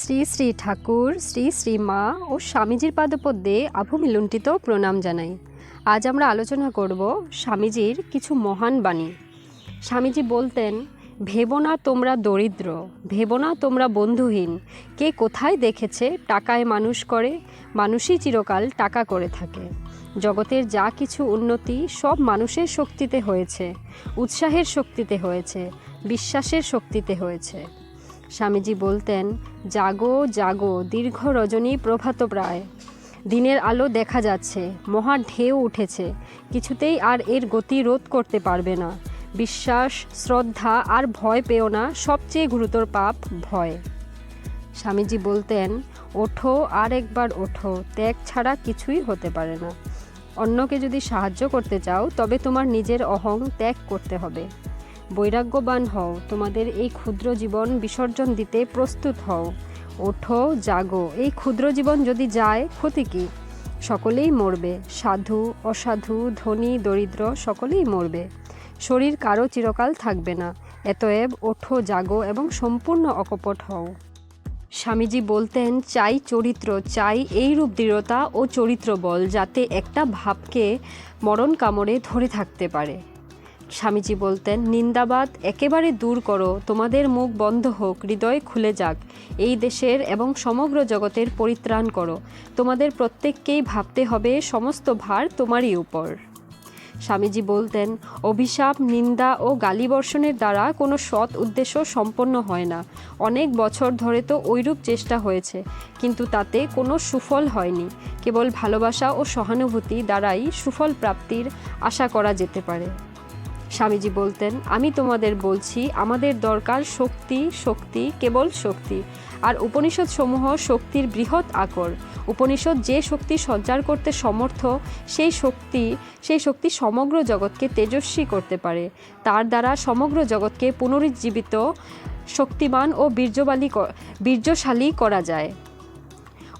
শ্রী শ্রী ঠাকুর, শ্রী শ্রী মা ও স্বামীজির পাদপদ্মে আভূমিলুণ্ঠিত প্রণাম জানাই। আজ আমরা আলোচনা করব স্বামীজির কিছু মহান বাণী। স্বামীজি বলতেন, ভেবো না তোমরা দরিদ্র, ভেবো না তোমরা বন্ধুহীন। কে কোথায় দেখেছে টাকায় মানুষ করে, মানুষই চিরকাল টাকা করে থাকে। জগতের যা কিছু উন্নতি সব মানুষের শক্তিতে হয়েছে, উৎসাহের শক্তিতে হয়েছে, বিশ্বাসের শক্তিতে হয়েছে। স্বামীজি বলতেন, জাগো জাগো, দীর্ঘ রজনী প্রভাত প্রায়। দিনের আলো দেখা যাচ্ছে, মহা ঢেউ উঠেছে। কিছুতেই আর এর গতি রোধ করতে পারবে না। বিশ্বাস, শ্রদ্ধা আর ভয় পেও না, সবচেয়ে গুরুতর পাপ ভয়। স্বামীজি বলতেন, ওঠো, আর একবার ওঠো, ত্যাগ ছাড়া কিছুই হতে পারে না। অন্যকে যদি সাহায্য করতে চাও, তবে তোমার নিজের অহং ত্যাগ করতে হবে। বৈরাগ্যবান হও। তোমাদের এই ক্ষুদ্র জীবন বিসর্জন দিতে প্রস্তুত হও। ওঠো, জাগো। এই ক্ষুদ্র জীবন যদি যায়, ক্ষতি কী? সকলেই মরবে। সাধু, অসাধু, ধনী, দরিদ্র সকলেই মরবে। শরীর কারও চিরকাল থাকবে না। এতএব ওঠো, জাগো এবং সম্পূর্ণ অকপট হও। স্বামীজি বলতেন, চাই চরিত্র, চাই এই রূপ দৃঢ়তা ও চরিত্র বল, যাতে একটা ভাবকে মরণ কামড়ে ধরে থাকতে পারে। স্বামীজি বলতেন, নিন্দাবাদ, একেবারে দূর করো, তোমাদের মুখ বন্ধ হোক, হৃদয় খুলে যাক। এই দেশের এবং সমগ্র জগতের পরিত্রাণ করো। তোমাদের প্রত্যেককেই ভাবতে হবে, সমস্ত ভার তোমারই উপর। স্বামীজি বলতেন, অভিশাপ, নিন্দা ও গালিবর্ষণের দ্বারা কোনো সৎ উদ্দেশ্য সম্পন্ন হয় না। অনেক বছর ধরে তো ঐরূপ চেষ্টা হয়েছে, কিন্তু তাতে কোনো সুফল হয়নি। কেবল ভালোবাসা ও সহানুভূতি দ্বারাই সুফল প্রাপ্তির আশা করা যেতে পারে। স্বামীজি বলতেন, আমি তোমাদের বলছি, আমাদের দরকার শক্তি শক্তি, কেবল শক্তি। আর উপনিষদ সমূহ শক্তির বৃহৎ আকর। উপনিষদ যে শক্তি সঞ্চার করতে সমর্থ, সেই শক্তি সেই শক্তি সমগ্র জগৎকে তেজস্বী করতে পারে। তার দ্বারা সমগ্র জগৎকে পুনরুজ্জীবিত, শক্তিমান ও বীর্যবালী বীর্যশালী করা যায়।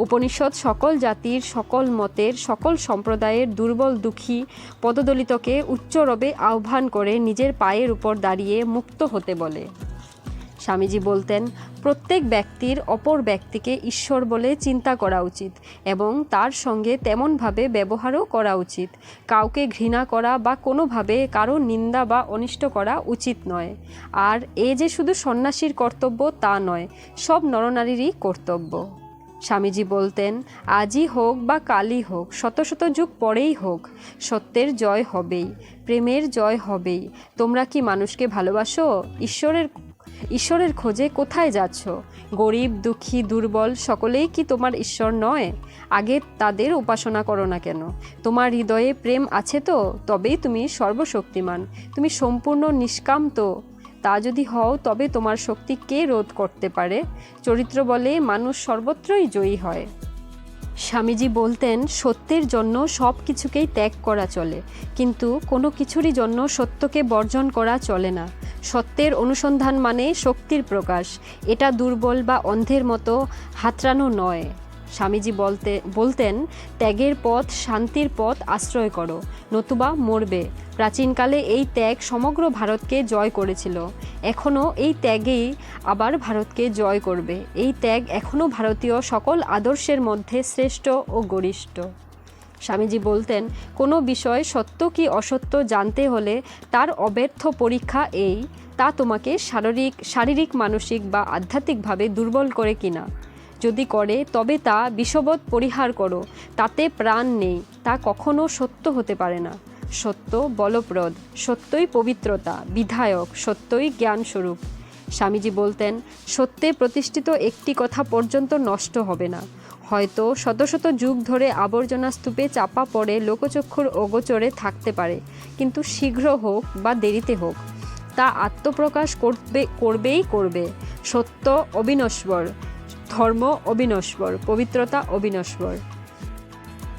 উপনিষদ সকল জাতির, সকল মতের, সকল সম্প্রদায়ের দুর্বল দুঃখী পদদলিতকে উচ্চরবে আহ্বান করে নিজের পায়ের উপর দাঁড়িয়ে মুক্ত হতে বলে। স্বামীজি বলতেন, প্রত্যেক ব্যক্তির অপর ব্যক্তিকে ঈশ্বর বলে চিন্তা করা উচিত এবং তার সঙ্গে তেমনভাবে ব্যবহারও করা উচিত। কাউকে ঘৃণা করা বা কোনোভাবে কারও নিন্দা বা অনিষ্ট করা উচিত নয়। আর এ যে শুধু সন্ন্যাসীর কর্তব্য তা নয়, সব নরনারীরই কর্তব্য। স্বামীজি বলতেন, আজই হোক বা কালই হোক, শত শত যুগ পরেই হোক, সত্যের জয় হবেই, প্রেমের জয় হবেই। তোমরা কি মানুষকে ভালোবাসো? ঈশ্বরের ঈশ্বরের খোঁজে কোথায় যাচ্ছ? গরিব, দুঃখী, দুর্বল, সকলেই কি তোমার ঈশ্বর নয়? আগে তাদের উপাসনা করো না কেন? তোমার হৃদয়ে প্রেম আছে তো? তবেই তুমি সর্বশক্তিমান। তুমি সম্পূর্ণ নিষ্কাম তো? তা যদি হও, তবে তোমার শক্তি কে রোধ করতে পারে? চরিত্র বলে মানুষ সর্বত্রই জয়ী হয়। স্বামীজি বলতেন, সত্যের জন্য সব কিছুকেই ত্যাগ করা চলে, কিন্তু কোনো কিছুরই জন্য সত্যকে বর্জন করা চলে না। সত্যের অনুসন্ধান মানে শক্তির প্রকাশ, এটা দুর্বল বা অন্ধের মতো হাতড়ানো নয়। স্বামীজি বলতে, বলতেন, ত্যাগের পথ শান্তির পথ আশ্রয় করো, নতুবা মরবে। প্রাচীনকালে এই ত্যাগ সমগ্র ভারতকে জয় করেছিল। এখনও এই ত্যাগেই আবার ভারতকে জয় করবে। এই ত্যাগ এখনও ভারতীয় সকল আদর্শের মধ্যে শ্রেষ্ঠ ও গরিষ্ঠ। স্বামীজি বলতেন, কোনো বিষয় সত্য কি অসত্য জানতে হলে তার অব্যর্থ পরীক্ষা এই, তা তোমাকে শারীরিক শারীরিক, মানসিক বা আধ্যাত্মিকভাবে দুর্বল করে কিনা। যদি করে, তবে তা বিষবৎ পরিহার করো, তাতে প্রাণ নেই, তা কখনো সত্য হতে পারে না। সত্য বলপ্রদ, সত্যই পবিত্রতা, বিধায়ক, সত্যই জ্ঞানস্বরূপ। স্বামীজি বলতেন, সত্যে প্রতিষ্ঠিত একটি কথা পর্যন্ত নষ্ট হবে না। হয়তো শত শত যুগ ধরে আবর্জনা স্তূপে চাপা পড়ে লোকচক্ষুর অগোচরে থাকতে পারে, কিন্তু শীঘ্র হোক বা দেরিতে হোক, তা আত্মপ্রকাশ করবে, করবেই করবে। সত্য অবিনশ্বর ধর্ম অবিনশ্বর, পবিত্রতা অবিনশ্বর।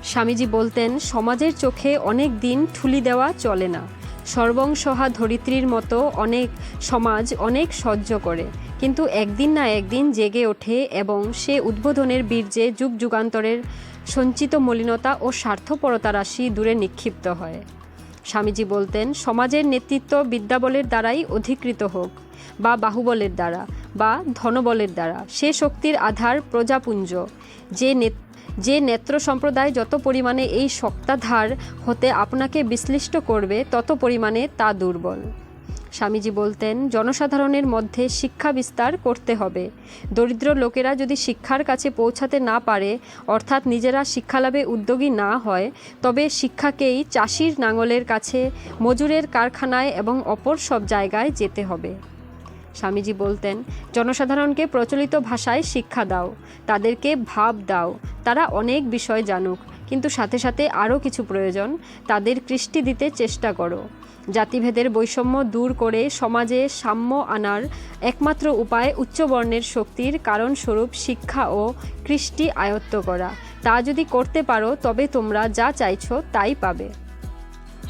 স্বামীজি বলতেন, সমাজের চোখে অনেক দিন ঠুলি দেওয়া চলে না। সর্বংসহা ধরিত্রীর মতো অনেক সমাজ অনেক সহ্য করে। কিন্তু একদিন না একদিন জেগে ওঠে এবং সে উদ্বোধনের বীর্যে যুগ যুগান্তরের সঞ্চিত মলিনতা ও স্বার্থপরতা রাশি দূরে নিক্ষিপ্ত হয়। স্বামীজি বলতেন, সমাজের নেতৃত্ব বিদ্যাবলের দ্বারাই অধিকৃত হোক বা বাহুবলের দ্বারা। বা ধনবলের দ্বারা। সে শক্তির আধার প্রজাপুঞ্জ। যে যে নেত্র সম্প্রদায় যত পরিমাণে এই সত্তাধার হতে আপনাকে বিশ্লিষ্ট করবে, তত পরিমাণে তা দুর্বল। স্বামীজি বলতেন, জনসাধারণের মধ্যে শিক্ষা বিস্তার করতে হবে। দরিদ্র লোকেরা যদি শিক্ষার কাছে পৌঁছাতে না পারে, অর্থাৎ নিজেরা শিক্ষালাভে উদ্যোগী না হয়, তবে শিক্ষাকেই চাষির নাঙলের কাছে, মজুরের কারখানায় এবং অপর সব জায়গায় যেতে হবে। স্বামীজি বলতেন, জনসাধারণকে প্রচলিত ভাষায় শিক্ষা দাও, তাদেরকে ভাব দাও, তারা অনেক বিষয় জানুক, কিন্তু সাথে সাথে আরও কিছু প্রয়োজন, তাদের কৃষ্টি দিতে চেষ্টা করো। জাতিভেদের বৈষম্য দূর করে সমাজে সাম্য আনার একমাত্র উপায় উচ্চবর্ণের শক্তির কারণস্বরূপ শিক্ষা ও কৃষ্টি আয়ত্ত করা। তা যদি করতে পারো, তবে তোমরা যা চাইছো তাই পাবে।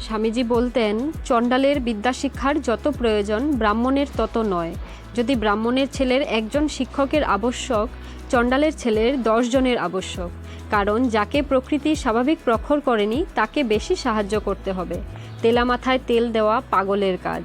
স্বামীজি বলতেন, চণ্ডালের বিদ্যাশিক্ষার যত প্রয়োজন, ব্রাহ্মণের তত নয়। যদি ব্রাহ্মণের ছেলের একজন শিক্ষকের আবশ্যক, চণ্ডালের ছেলের দশজনের আবশ্যক। কারণ যাকে প্রকৃতি স্বাভাবিক প্রখর করেনি, তাকে বেশি সাহায্য করতে হবে। তেলা মাথায় তেল দেওয়া পাগলের কাজ।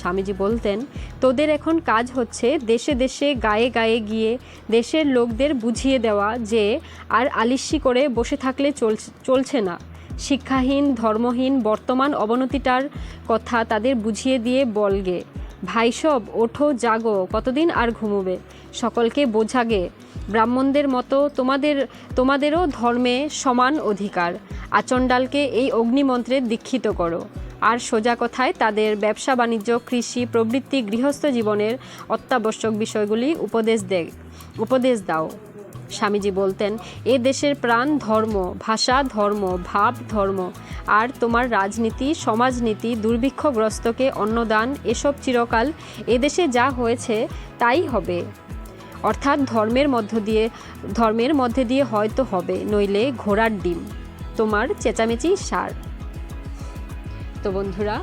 স্বামীজি বলতেন, তোদের এখন কাজ হচ্ছে দেশে দেশে, গায়ে গায়ে গিয়ে, দেশের লোকদের বুঝিয়ে দেওয়া যে, আর আলিস্যি করে বসে থাকলে চলছে চলছে না। শিক্ষাহীন, ধর্মহীন, বর্তমান অবনতিটার কথা তাদের বুঝিয়ে দিয়ে বলগে ভাই সব, ওঠো, জাগো, কতদিন আর ঘুমোবে? সকলকে বোঝাগে ব্রাহ্মণদের মতো তোমাদের, তোমাদেরও ধর্মে সমান অধিকার। আচণ্ডালকে এই অগ্নিমন্ত্রে দীক্ষিত করো। আর সোজা কথায় তাদের ব্যবসা, বাণিজ্য, কৃষি, প্রবৃত্তি, গৃহস্থ জীবনের অত্যাবশ্যক বিষয়গুলি উপদেশ দে, উপদেশ দাও। স্বামীজি বলতেন, এ দেশের প্রাণ ধর্ম, ভাষা ধর্ম, ভাব ধর্ম, আর তোমার রাজনীতি, সমাজনীতি দুর্ভিক্ষগ্রস্তকে অন্নদান, এসব চিরকাল এদেশে যা হয়েছে তাই হবে। অর্থাৎ ধর্মের মধ্য দিয়ে, ধর্মের মধ্যে দিয়ে হয়তো হবে, নইলে ঘোড়ার ডিম। তোমার চেঁচামেচি সার। তো বন্ধুরা